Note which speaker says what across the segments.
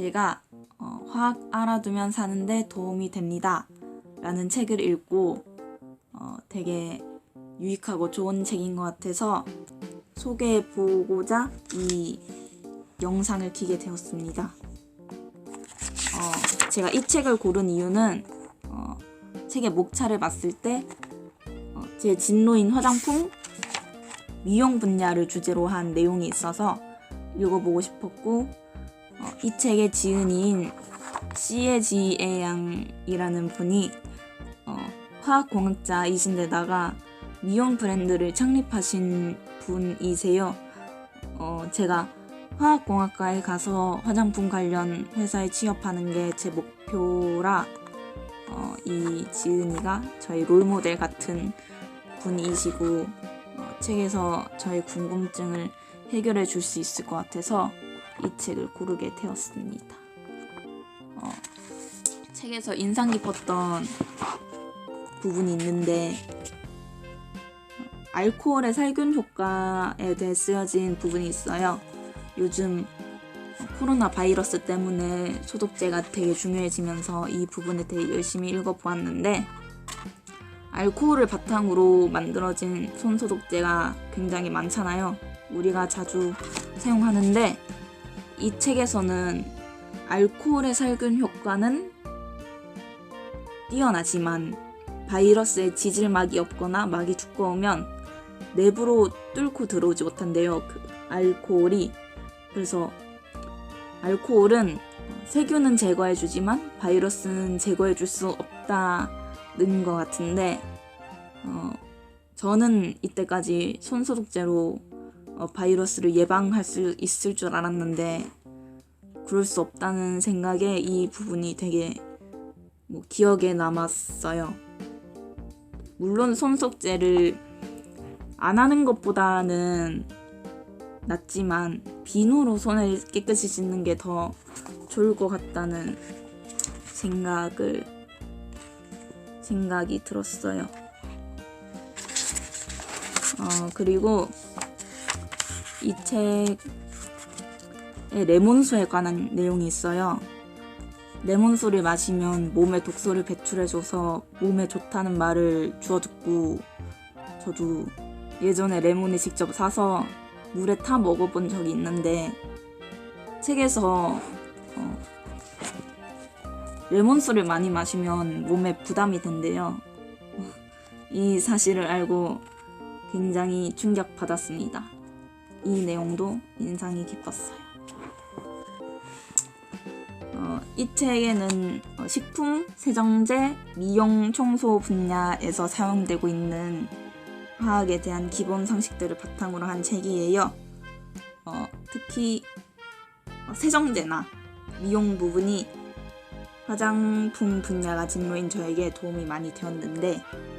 Speaker 1: 제가 어, 화학 알아두면 사는데 도움이 됩니다. 라는 책을 읽고 어, 되게 유익하고 좋은 책인 것 같아서 소개해 보고자 이 영상을 키게 되었습니다. 어, 제가 이 책을 고른 이유는 어, 책의 목차를 봤을 때 어, 제 진로인 화장품 미용 분야를 주제로 한 내용이 있어서 읽어보고 싶었고 어, 이 책의 지은이인 시에지에 양이라는 분이 어, 화학공학자이신데다가 미용 브랜드를 창립하신 분이세요. 어, 제가 화학공학과에 가서 화장품 관련 회사에 취업하는 게 제 목표라 어, 이 지은이가 저희 롤모델 같은 분이시고 어, 책에서 저의 궁금증을 해결해 줄 수 있을 것 같아서 이 책을 고르게 되었습니다. 어, 책에서 인상 깊었던 부분이 있는데 어, 알코올의 살균 효과에 대해 쓰여진 부분이 있어요. 요즘 코로나 바이러스 때문에 소독제가 되게 중요해지면서 이 부분에 대해 열심히 읽어보았는데 알코올을 바탕으로 만들어진 손 소독제가 굉장히 많잖아요. 우리가 자주 사용하는데 이 책에서는 알코올의 살균 효과는 뛰어나지만 바이러스의 지질막이 없거나 막이 두꺼우면 내부로 뚫고 들어오지 못한대요. 그 알코올이 그래서 알코올은 세균은 제거해주지만 바이러스는 제거해줄 수 없다는 것 같은데 어, 저는 이때까지 손소독제로 어, 바이러스를 예방할 수 있을 줄 알았는데 그럴 수 없다는 생각에 이 부분이 되게 뭐 기억에 남았어요. 물론 손소독제를 안 하는 것보다는 낫지만 비누로 손을 깨끗이 씻는 게 더 좋을 것 같다는 생각을 생각이 들었어요. 어 그리고 이 책에 레몬수에 관한 내용이 있어요. 레몬수를 마시면 몸에 독소를 배출해줘서 몸에 좋다는 말을 주워 듣고 저도 예전에 레몬을 직접 사서 물에 타 먹어본 적이 있는데 책에서 어, 레몬수를 많이 마시면 몸에 부담이 된대요. 이 사실을 알고 굉장히 충격받았습니다. 이 내용도 인상이 깊었어요. 어, 이 책에는 어, 식품, 세정제, 미용, 청소 분야에서 사용되고 있는 화학에 대한 기본 상식들을 바탕으로 한 책이에요. 어, 특히 어, 세정제나 미용 부분이 화장품 분야가 진로인 저에게 도움이 많이 되었는데 어,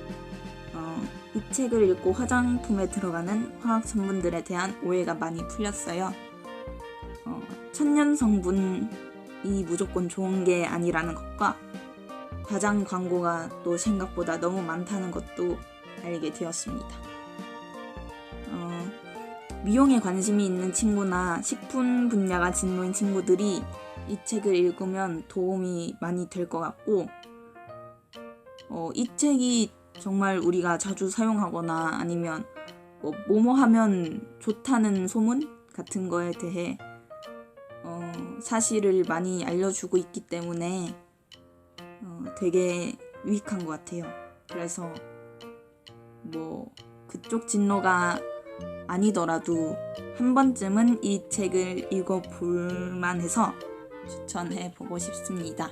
Speaker 1: 이 책을 읽고 화장품에 들어가는 화학 성분들에 대한 오해가 많이 풀렸어요. 어, 천연 성분이 무조건 좋은 게 아니라는 것과 화장 광고가 또 생각보다 너무 많다는 것도 알게 되었습니다. 어, 미용에 관심이 있는 친구나 식품 분야가 진로인 친구들이 이 책을 읽으면 도움이 많이 될 것 같고, 어, 이 책이 정말 우리가 자주 사용하거나 아니면 뭐 뭐뭐 하면 좋다는 소문 같은 거에 대해 어, 사실을 많이 알려주고 있기 때문에 어, 되게 유익한 것 같아요. 그래서 뭐 그쪽 진로가 아니더라도 한 번쯤은 이 책을 읽어볼 만해서 추천해 보고 싶습니다.